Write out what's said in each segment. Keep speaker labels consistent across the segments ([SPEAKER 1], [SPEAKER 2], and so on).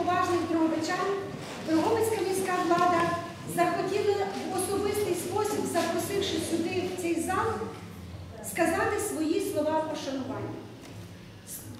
[SPEAKER 1] поважним дрогобичам, Дрогобицька міська влада захотіла в особистий спосіб, запросивши сюди в цей зал, сказати свої слова пошанування.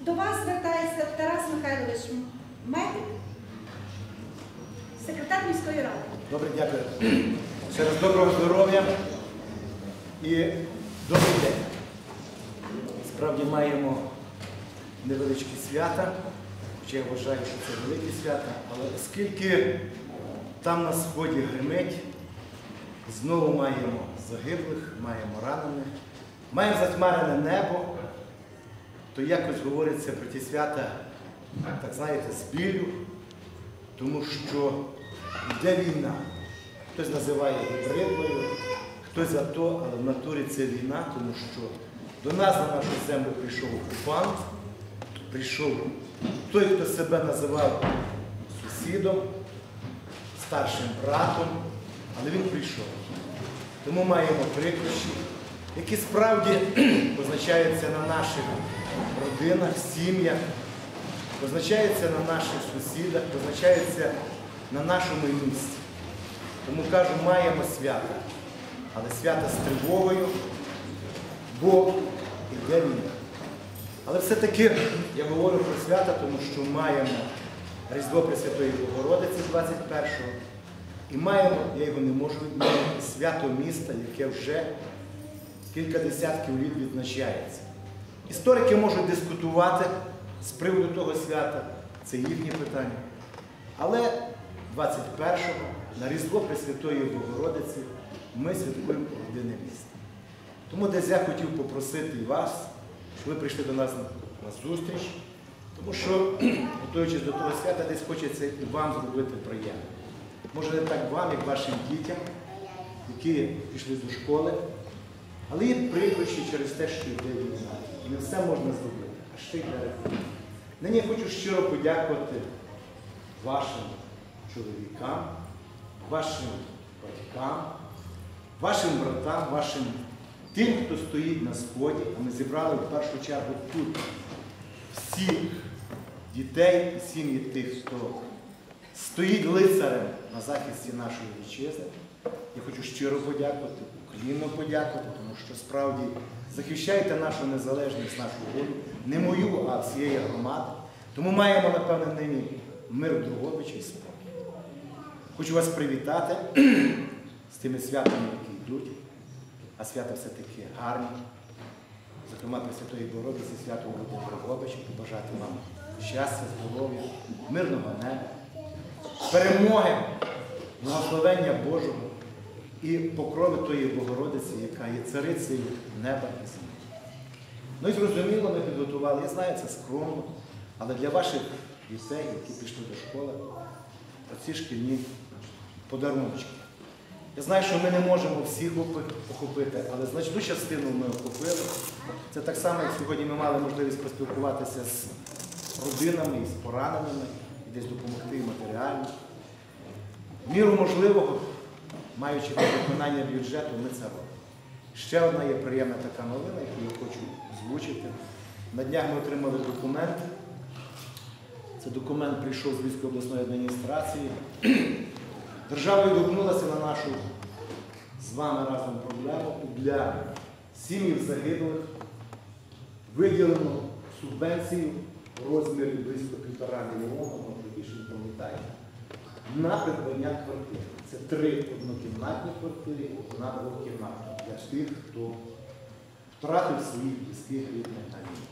[SPEAKER 1] До вас звертається Тарас Михайлович Медик, секретар міської ради.
[SPEAKER 2] Добре, дякую. Ще доброго здоров'я і добрий день. Справді маємо невеличкі свята, хоча я вважаю, що це великі свята, але оскільки там на сході гримить, знову маємо загиблих, маємо ранених, маємо затьмарене небо, то якось говориться про ті свята, так знаєте, з біллю, тому що йде війна. Хтось називає гібридною, хтось за то, але в натурі це війна, тому що до нас на нашу землю прийшов окупант, прийшов той, хто себе називав сусідом, старшим братом, але він прийшов. Тому маємо прикрощі, які справді позначаються на наших родинах, сім'ях, позначаються на наших сусідах, позначаються на нашому місці. Тому кажу, маємо свята, але свята з тривогою, бо йде війна. Але все-таки я говорю про свята, тому що маємо Різдво Пресвятої Богородиці 21-го. І маємо, я його не можу відмінити, свято міста, яке вже кілька десятків літ відзначається. Історики можуть дискутувати з приводу того свята, це їхні питання. Але 21-го на Різдво Пресвятої Богородиці ми святкуємо родинне місто. Тому десь я хотів попросити вас, щоб ви прийшли до нас на, на зустріч, тому що, готуючись до того свята, десь хочеться і вам зробити приємно. Може не так вам, як вашим дітям, які пішли до школи, але є прикрощі через те, що йде війна. І не все можна зробити, а ще й для. Нині я хочу щиро подякувати вашим чоловікам, вашим батькам, вашим братам, вашим тим, хто стоїть на сході, а ми зібрали в першу чергу тут всіх дітей і сім'ї тих, хто стоїть лицарем на захисті нашої вітчизни. Я хочу щиро подякувати, уклінно подякувати, тому що справді захищаєте нашу незалежність, нашу волю, не мою, а всієї громади. Тому маємо, напевне, нині мир в Другобичі і спокій. Хочу вас привітати з тими святами, а свята все-таки гарні. Зокрема, Пресвятої Богородиці, свято Володи Дрогобичі, побажати вам щастя, здоров'я, мирного неба, перемоги, благословення Божого і покрови тої Богородиці, яка є царицею неба і землі. Ну і зрозуміло, ми підготували, я знаю, це скромно, але для ваших дітей, які пішли до школи, оці шкільні подарунки. Я знаю, що ми не можемо всіх охопити, але значну частину ми охопили. Це так само, як сьогодні ми мали можливість поспілкуватися з родинами і з пораненими, і десь допомогти їм матеріально. Міру можливого, маючи виконання бюджету, ми це робимо. Ще одна є приємна така новина, яку я хочу озвучити. На днях ми отримали документ. Це документ прийшов з Львівської обласної адміністрації. Держава відгукнулася на нашу з вами разом проблему для сім'їв загиблих виділено субвенцію в розмірі близько півтора мільйона, може більше не пам'ятаю, на придбання квартир. Це три однокімнатні квартири, одна двокімнатна для тих, хто втратив своїх близьких рідних на війні.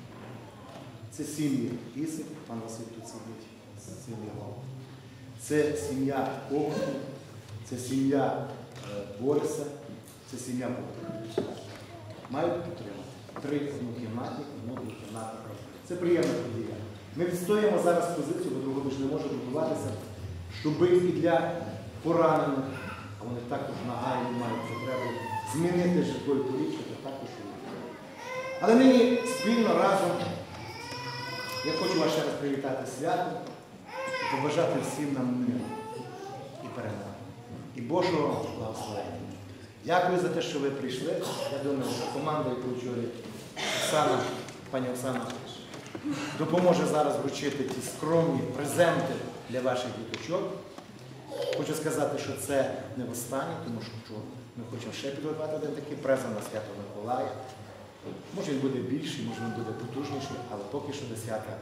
[SPEAKER 2] Це сім'ї Ісик, пан Василь тут сидить, сім'я Лава. Це сім'я Ковту, це сім'я е, Бориса, це сім'я Бога. Мають підтримати. Три однокімнатні, квартиру. Це приємна подія. Ми відстоїмо зараз позицію, бо Другобич не може будуватися, щоб і для поранених, а вони також нагайно мають потребу змінити житлові то також і Але нині спільно разом я хочу вас ще раз привітати з святом і побажати всім нам миру Божого благословення. Дякую за те, що ви прийшли. Я думаю, що команда, яку очолює Оксана, пані Оксана, допоможе зараз вручити ті скромні презенти для ваших діточок. Хочу сказати, що це не востаннє, тому що ми хочемо ще підготувати один такий презент на свято Миколая. Може він буде більший, може він буде потужніший, але поки що до свята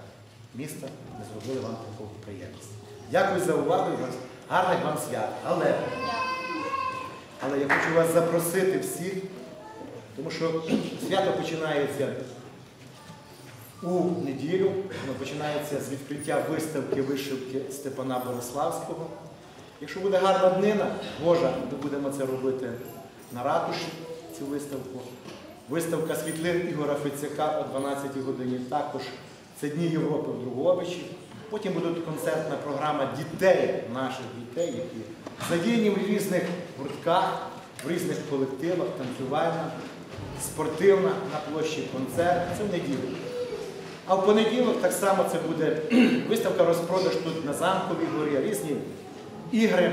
[SPEAKER 2] міста не зробили вам таку приємність. Дякую за увагу гарних вам свят. Але, але я хочу вас запросити всіх, тому що свято починається у неділю, воно починається з відкриття виставки вишивки Степана Бориславського. Якщо буде гарна днина, Божа, ми будемо це робити на ратуші, цю виставку. Виставка світлин Ігора Фицяка о 12 годині. Також це Дні Європи в Другобичі. Потім буде концертна програма дітей, наших дітей, які задіяні в різних гуртках, в різних колективах, танцювальна, спортивна на площі концерт. Це в неділю. А в понеділок так само це буде виставка розпродаж тут на замковій горі, різні ігри,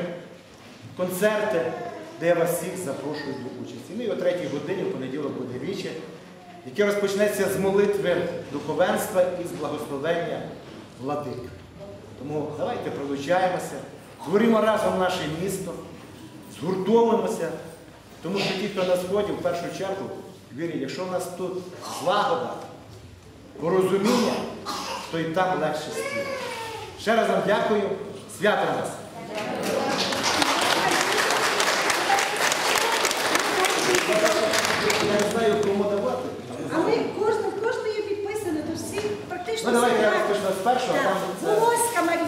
[SPEAKER 2] концерти, де я вас всіх запрошую до участі. Ну і о третій годині в понеділок буде віче, яке розпочнеться з молитви духовенства і з благословення владик. Тому давайте пролучаємося, творимо разом наше місто, згуртовуємося, тому що ті, хто на сході, в першу чергу, вірять, якщо в нас тут злагода, порозуміння, то і там легше стає. Ще раз вам дякую. Свято нас! 21-го
[SPEAKER 1] Так.
[SPEAKER 2] там це
[SPEAKER 1] Волоська Марія.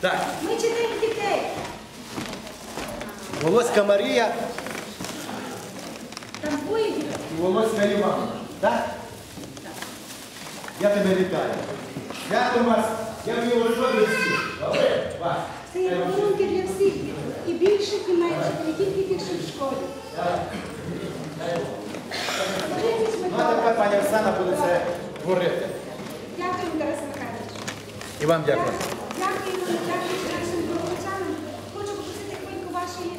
[SPEAKER 2] так.
[SPEAKER 1] Ми чотирьох дітей.
[SPEAKER 2] Волоська Марія
[SPEAKER 1] Там двоє дітей.
[SPEAKER 2] Волоська Івана. Так? Я тебе вітаю. Я до вас, я в його жодні всіх. Добре? Вас.
[SPEAKER 1] Це є подарунки для всіх. І більших, і менших, не тільки більших в школі. Скажіть,
[SPEAKER 2] Ну, а тепер пані Оксана буде це
[SPEAKER 1] говорити.
[SPEAKER 2] І вам дякую.
[SPEAKER 1] Дякую, дякую нашим головочанам. Хочу попросити хвильку вашої,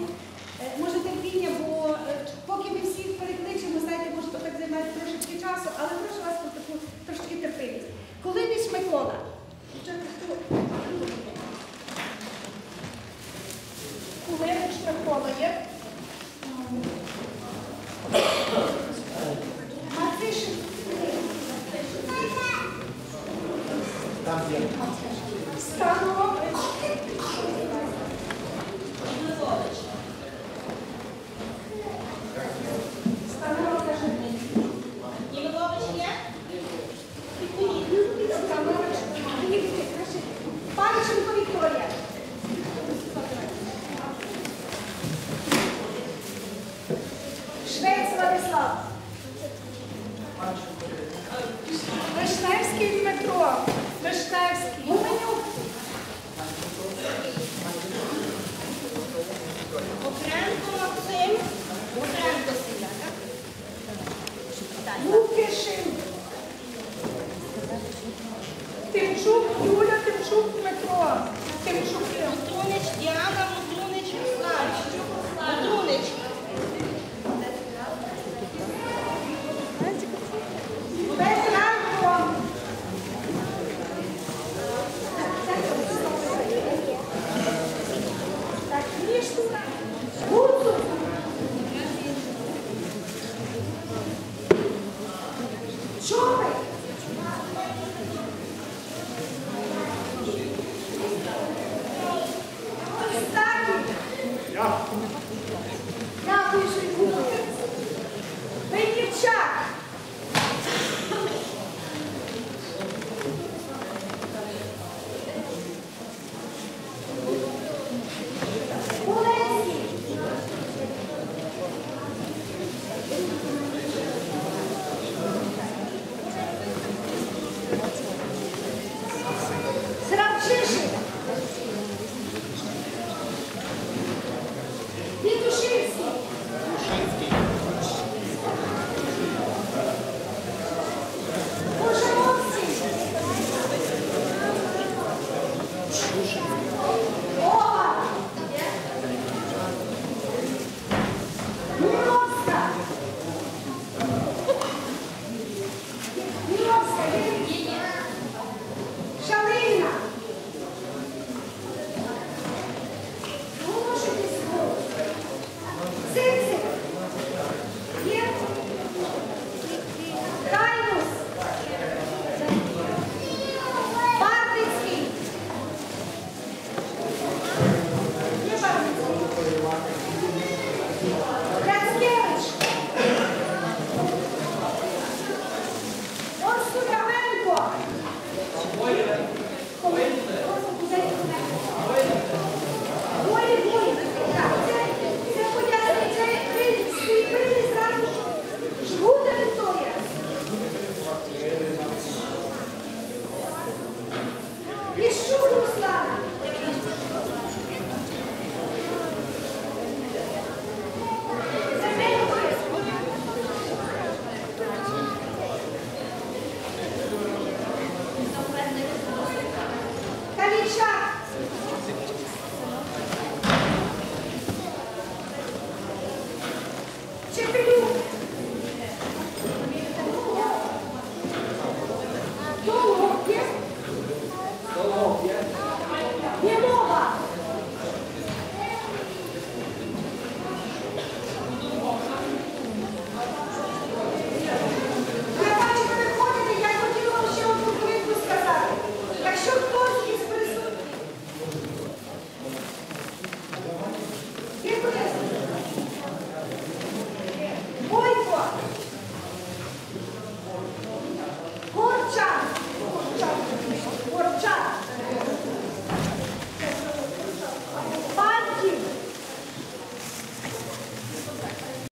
[SPEAKER 1] е, може, терпіння, бо е, поки ми всіх перекличемо, знаєте, може, так займати трошечки часу, але прошу вас про таку трошки терпимість. Коли між Микола?